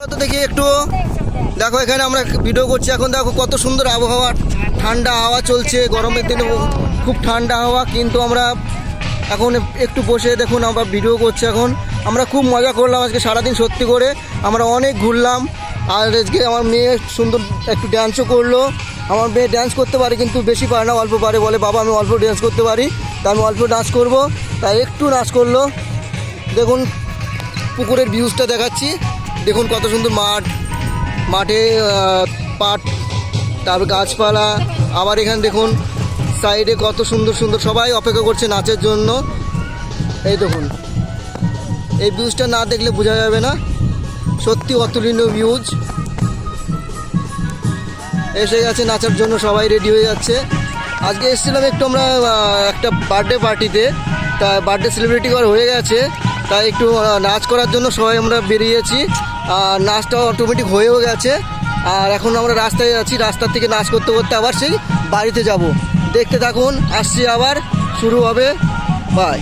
দেখি একটু। দেখো, এখানে আমরা ভিডিও করছি। এখন দেখো কত সুন্দর আবহাওয়া। ঠান্ডা হাওয়া চলছে, গরমের দিনে খুব ঠান্ডা হাওয়া, কিন্তু আমরা এখন একটু বসে দেখুন, আমরা ভিডিও করছি এখন। আমরা খুব মজা করলাম আজকে সারাদিন, সত্যি করে। আমরা অনেক ঘুরলাম। আর আজকে আমার মেয়ে সুন্দর একটু ড্যান্সও করল। আমার মেয়ে ড্যান্স করতে পারে, কিন্তু বেশি পারে না, অল্প পারে। বলে, বাবা, আমি অল্প ড্যান্স করতে পারি। তা আমি অল্প ডান্স করব। তাই একটু নাচ করল। দেখুন, পুকুরের ভিউজটা দেখাচ্ছি। দেখুন কত সুন্দর মাঠ। মাঠে পাট, তারপর গাছপালা। আবার এখানে দেখুন সাইডে কত সুন্দর সুন্দর সবাই অপেক্ষা করছে নাচের জন্য। এই দেখুন, এই ভিউজটা না দেখলে বোঝা যাবে না। সত্যি অতুলনীয় ভিউজ এসে গেছে নাচার জন্য সবাই রেডি হয়ে যাচ্ছে। আজকে এসেছিলাম একটু আমরা একটা বার্থডে পার্টিতে তা। বার্থডে সেলিব্রিটি করা হয়ে গেছে। তাই একটু নাচ করার জন্য সবাই আমরা বেরিয়েছি। আর নাচটা অটোমেটিক হয়েও গেছে। আর এখন আমরা রাস্তায় আছি, রাস্তার থেকে নাচ করতে করতে আবার সেই বাড়িতে যাব। দেখতে থাকুন, আসছি আবার, শুরু হবে। বাই